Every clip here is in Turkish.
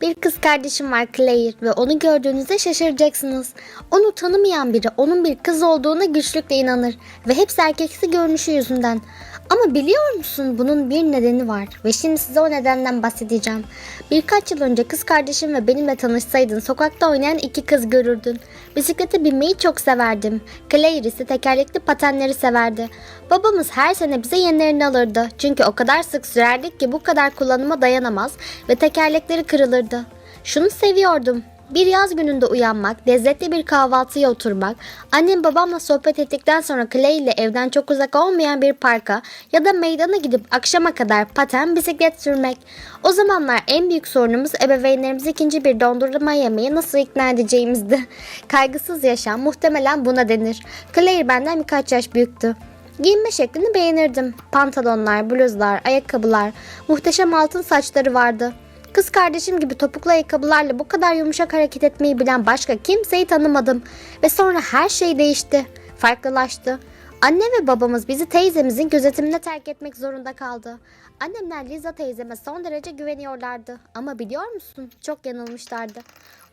Bir kız kardeşim var Claire ve onu gördüğünüzde şaşıracaksınız. Onu tanımayan biri onun bir kız olduğuna güçlükle inanır ve hepsi erkeksi görünüşü yüzünden. Ama biliyor musun bunun bir nedeni var ve şimdi size o nedenden bahsedeceğim. Birkaç yıl önce kız kardeşim ve benimle tanışsaydın sokakta oynayan iki kız görürdün. Bisiklete binmeyi çok severdim. Claire ise tekerlekli patenleri severdi. Babamız her sene bize yenilerini alırdı. Çünkü o kadar sık sürerdik ki bu kadar kullanıma dayanamaz ve tekerlekleri kırılırdı. Şunu seviyordum. Bir yaz gününde uyanmak, lezzetli bir kahvaltıya oturmak, annem babamla sohbet ettikten sonra Clay ile evden çok uzak olmayan bir parka ya da meydana gidip akşama kadar paten, bisiklet sürmek. O zamanlar en büyük sorunumuz ebeveynlerimizi ikinci bir dondurma yemeği nasıl ikna edeceğimizdi. Kaygısız yaşam muhtemelen buna denir. Claire benden birkaç yaş büyüktü. Giyinme şeklini beğenirdim. Pantolonlar, bluzlar, ayakkabılar, muhteşem altın saçları vardı. Kız kardeşim gibi topuklu ayakkabılarla bu kadar yumuşak hareket etmeyi bilen başka kimseyi tanımadım. Ve sonra her şey değişti. Farklılaştı. Anne ve babamız bizi teyzemizin gözetimine terk etmek zorunda kaldı. Annemler Liza teyzeme son derece güveniyorlardı. Ama biliyor musun? Çok yanılmışlardı.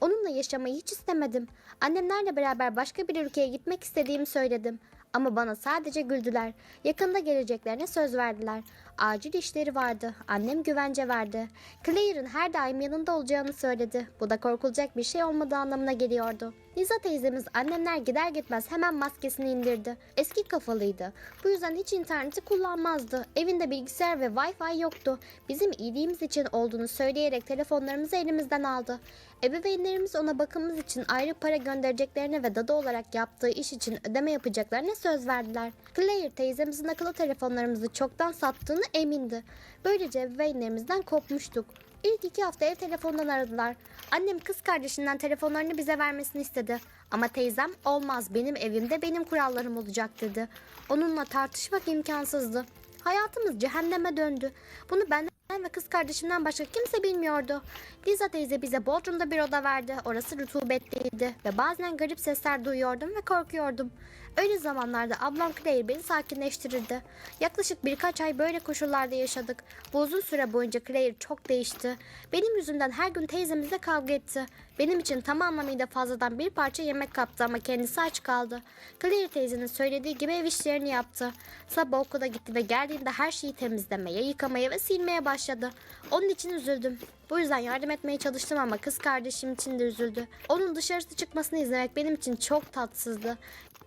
Onunla yaşamayı hiç istemedim. Annemlerle beraber başka bir ülkeye gitmek istediğimi söyledim. Ama bana sadece güldüler. Yakında geleceklerine söz verdiler. Acil işleri vardı. Annem güvence verdi. Claire'ın her daim yanında olacağını söyledi. Bu da korkulacak bir şey olmadığı anlamına geliyordu. Liza teyzemiz annemler gider gitmez hemen maskesini indirdi. Eski kafalıydı. Bu yüzden hiç interneti kullanmazdı. Evinde bilgisayar ve wifi yoktu. Bizim iyiliğimiz için olduğunu söyleyerek telefonlarımızı elimizden aldı. Ebeveynlerimiz ona bakımımız için ayrı para göndereceklerine ve dadı olarak yaptığı iş için ödeme yapacaklarına söz verdiler. Claire teyzemizin akıllı telefonlarımızı çoktan sattığını emindi. Böylece ebeveynlerimizden kopmuştuk. İlk iki hafta ev telefonundan aradılar. Annem kız kardeşinden telefonlarını bize vermesini istedi. Ama teyzem olmaz benim evimde benim kurallarım olacak dedi. Onunla tartışmak imkansızdı. Hayatımız cehenneme döndü. Bunu benden ve kız kardeşimden başka kimse bilmiyordu. Liza teyze bize Bodrum'da bir oda verdi. Orası rutubetliydi ve bazen garip sesler duyuyordum ve korkuyordum. Öyle zamanlarda ablam Claire beni sakinleştirirdi. Yaklaşık birkaç ay böyle koşullarda yaşadık. Bu uzun süre boyunca Claire çok değişti. Benim yüzümden her gün teyzemizle kavga etti. Benim için tam anlamıyla fazladan bir parça yemek kaptı ama kendisi aç kaldı. Claire teyzenin söylediği gibi ev işlerini yaptı. Sabah okula gitti ve geldiğinde her şeyi temizlemeye, yıkamaya ve silmeye başladı. Onun için üzüldüm. Bu yüzden yardım etmeye çalıştım ama kız kardeşim için de üzüldü. Onun dışarısı çıkmasını izlemek benim için çok tatsızdı.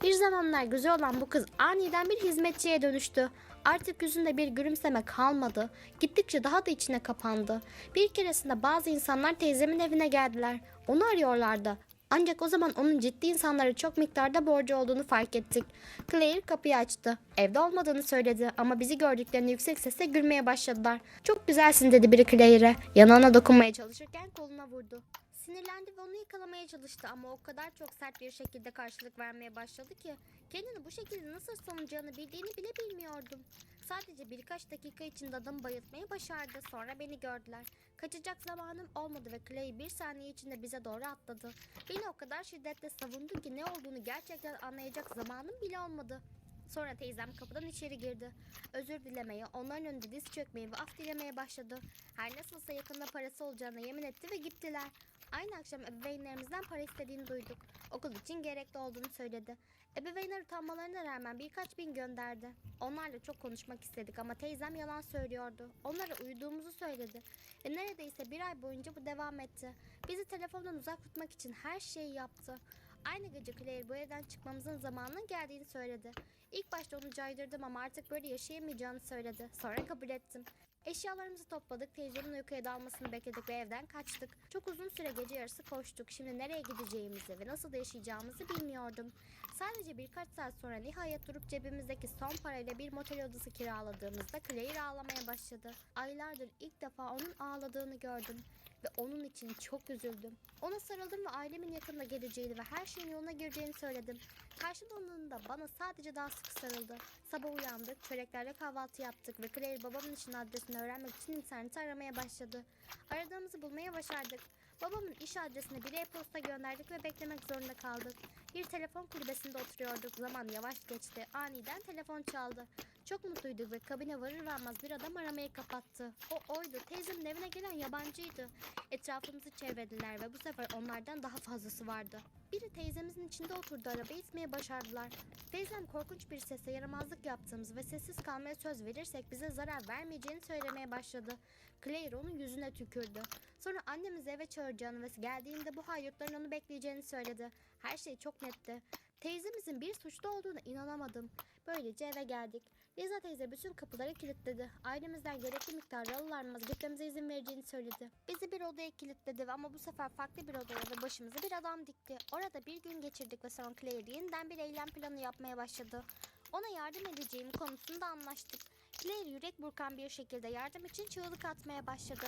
Bir zamanlar güzel olan bu kız aniden bir hizmetçiye dönüştü. Artık yüzünde bir gülümseme kalmadı. Gittikçe daha da içine kapandı. Bir keresinde bazı insanlar teyzemin evine geldiler. Onu arıyorlardı. Ancak o zaman onun ciddi insanlara çok miktarda borcu olduğunu fark ettik. Claire kapıyı açtı. Evde olmadığını söyledi ama bizi gördüklerinde yüksek sesle gülmeye başladılar. Çok güzelsin dedi biri Claire'e. Yanağına dokunmaya çalışırken koluna vurdu. Sinirlendi ve onu yakalamaya çalıştı ama o kadar çok sert bir şekilde karşılık vermeye başladı ki kendini bu şekilde nasıl savunacağını bildiğini bile bilmiyordum. Sadece birkaç dakika içinde adamı bayıltmayı başardı. Sonra beni gördüler. Kaçacak zamanım olmadı ve Clay bir saniye içinde bize doğru atladı. Beni o kadar şiddetle savundu ki ne olduğunu gerçekten anlayacak zamanım bile olmadı. Sonra teyzem kapıdan içeri girdi. Özür dilemeye, onların önünde diz çökmeyi ve af dilemeye başladı. Her nasılsa yakında parası olacağına yemin etti ve gittiler. Aynı akşam ebeveynlerimizden para istediğini duyduk. Okul için gerekli olduğunu söyledi. Ebeveynler utanmalarına rağmen birkaç bin gönderdi. Onlarla çok konuşmak istedik ama teyzem yalan söylüyordu. Onlara uyuduğumuzu söyledi. Ve neredeyse bir ay boyunca bu devam etti. Bizi telefondan uzak tutmak için her şeyi yaptı. Aynı gece Claire bu evden çıkmamızın zamanının geldiğini söyledi. İlk başta onu caydırdım ama artık böyle yaşayamayacağını söyledi. Sonra kabul ettim. Eşyalarımızı topladık, teyzemin uykuya dalmasını bekledik ve evden kaçtık. Çok uzun süre gece yarısı koştuk. Şimdi nereye gideceğimizi ve nasıl yaşayacağımızı bilmiyordum. Sadece birkaç saat sonra nihayet durup cebimizdeki son parayla bir motel odası kiraladığımızda Claire ağlamaya başladı. Aylardır ilk defa onun ağladığını gördüm ve onun için çok üzüldüm. Ona sarıldım ve ailemin yakında geleceğini ve her şeyin yoluna gireceğini söyledim. Karşılandığında bana sadece daha sık sarıldı. Sabah uyandık, çöreklerle kahvaltı yaptık ve Claire babamın için adresini öğrenmek için interneti aramaya başladı. Aradığımızı bulmaya başardık. Babamın iş adresine bir e-posta gönderdik ve beklemek zorunda kaldık. Bir telefon kulübesinde oturuyorduk. Zaman yavaş geçti. Aniden telefon çaldı. Çok mutluyduk ve kabine varır varmaz bir adam aramayı kapattı. O oydu. Teyzemin evine gelen yabancıydı. Etrafımızı çevrediler ve bu sefer onlardan daha fazlası vardı. Biri teyzemizin içinde oturdu arabayı itmeyi başardılar. Teyzem korkunç bir sesle yaramazlık yaptığımızı ve sessiz kalmaya söz verirsek bize zarar vermeyeceğini söylemeye başladı. Claire onun yüzüne tükürdü. Sonra annemizi eve çağıracağını ve geldiğinde bu haydutların onu bekleyeceğini söyledi. Her şey çok netti. Teyzemizin bir suçlu olduğuna inanamadım. Böylece eve geldik. Liza teyze bütün kapıları kilitledi. Ailemizden gerekli miktarda alılarmaz gitmemize izin vereceğini söyledi. Bizi bir odaya kilitledi ama bu sefer farklı bir odaya ve başımıza bir adam dikti. Orada bir gün geçirdik ve sonra Claire yeniden bir eylem planı yapmaya başladı. Ona yardım edeceğim konusunda anlaştık. Claire yürek burkan bir şekilde yardım için çığlık atmaya başladı.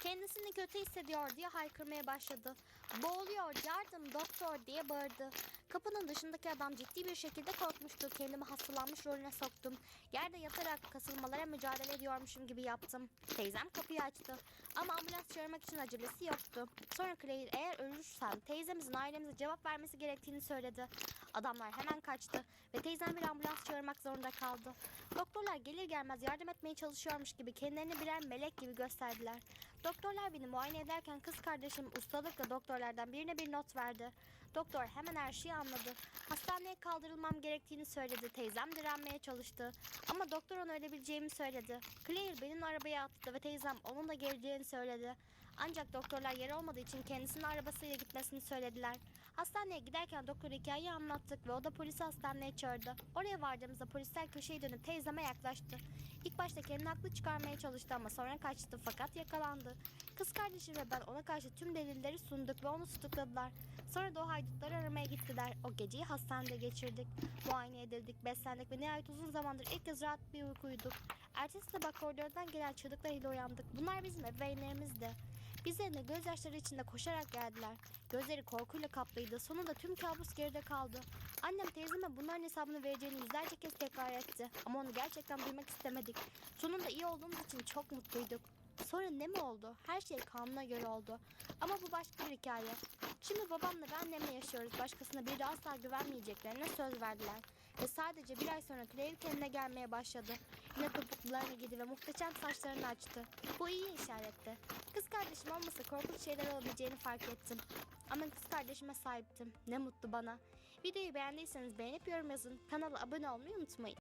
Kendisini kötü hissediyor diye haykırmaya başladı. Boğuluyor yardım doktor diye bağırdı. Kapının dışındaki adam ciddi bir şekilde korkmuştu. Kendimi hastalanmış rolüne soktum. Yerde yatarak kasılmalara mücadele ediyormuşum gibi yaptım. Teyzem kapıyı açtı. Ama ambulans çağırmak için acelesi yoktu. Sonra Claire eğer ölürsen teyzemizin ailemize cevap vermesi gerektiğini söyledi. Adamlar hemen kaçtı ve teyzem bir ambulans çağırmak zorunda kaldı. Doktorlar gelir gelmez yardım etmeye çalışıyormuş gibi kendilerini birer melek gibi gösterdiler. Doktorlar beni muayene ederken kız kardeşim ustalıkla doktorlardan birine bir not verdi. Doktor hemen her şeyi anladı. Hastaneye kaldırılmam gerektiğini söyledi. Teyzem direnmeye çalıştı. Ama doktor ona ölebileceğimi söyledi. Claire benim arabaya attı ve teyzem onun da geleceğini söyledi. Ancak doktorlar yer olmadığı için kendisinin arabasıyla gitmesini söylediler. Hastaneye giderken doktor hikayeyi anlattık ve o da polisi hastaneye çağırdı. Oraya vardığımızda polisler köşeyi dönüp teyzeme yaklaştı. İlk başta kendini haklı çıkarmaya çalıştı ama sonra kaçtı fakat yakalandı. Kız kardeşim ve ben ona karşı tüm delilleri sunduk ve onu tutukladılar. Sonra da o haydutları aramaya gittiler. O geceyi hastanede geçirdik. Muayene edildik, beslendik ve nihayet uzun zamandır ilk kez rahat bir uyku uyuduk. Ertesi sabah koridordan gelen çığlıklarıyla uyandık. Bunlar bizim ebeveynlerimizdi. Bizlerine gözyaşları içinde koşarak geldiler. Gözleri korkuyla kaplıydı. Sonunda tüm kabus geride kaldı. Annem teyzeme bunların hesabını vereceğini yüzlerce kez tekrar etti. Ama onu gerçekten duymak istemedik. Sonunda iyi olduğumuz için çok mutluyduk. Sonra ne mi oldu? Her şey kanuna göre oldu. Ama bu başka bir hikaye. Şimdi babamla ve annemle yaşıyoruz. Başkasına bir de asla güvenmeyeceklerine söz verdiler. Ve sadece bir ay sonra Claire kendine gelmeye başladı. Yine topuklularına giydi ve muhteşem saçlarını açtı. Bu iyi işaretti. Kız kardeşim olmasa korkunç şeyler olabileceğini fark ettim. Ama kız kardeşime sahiptim. Ne mutlu bana. Videoyu beğendiyseniz beğenip yorum yazın. Kanala abone olmayı unutmayın.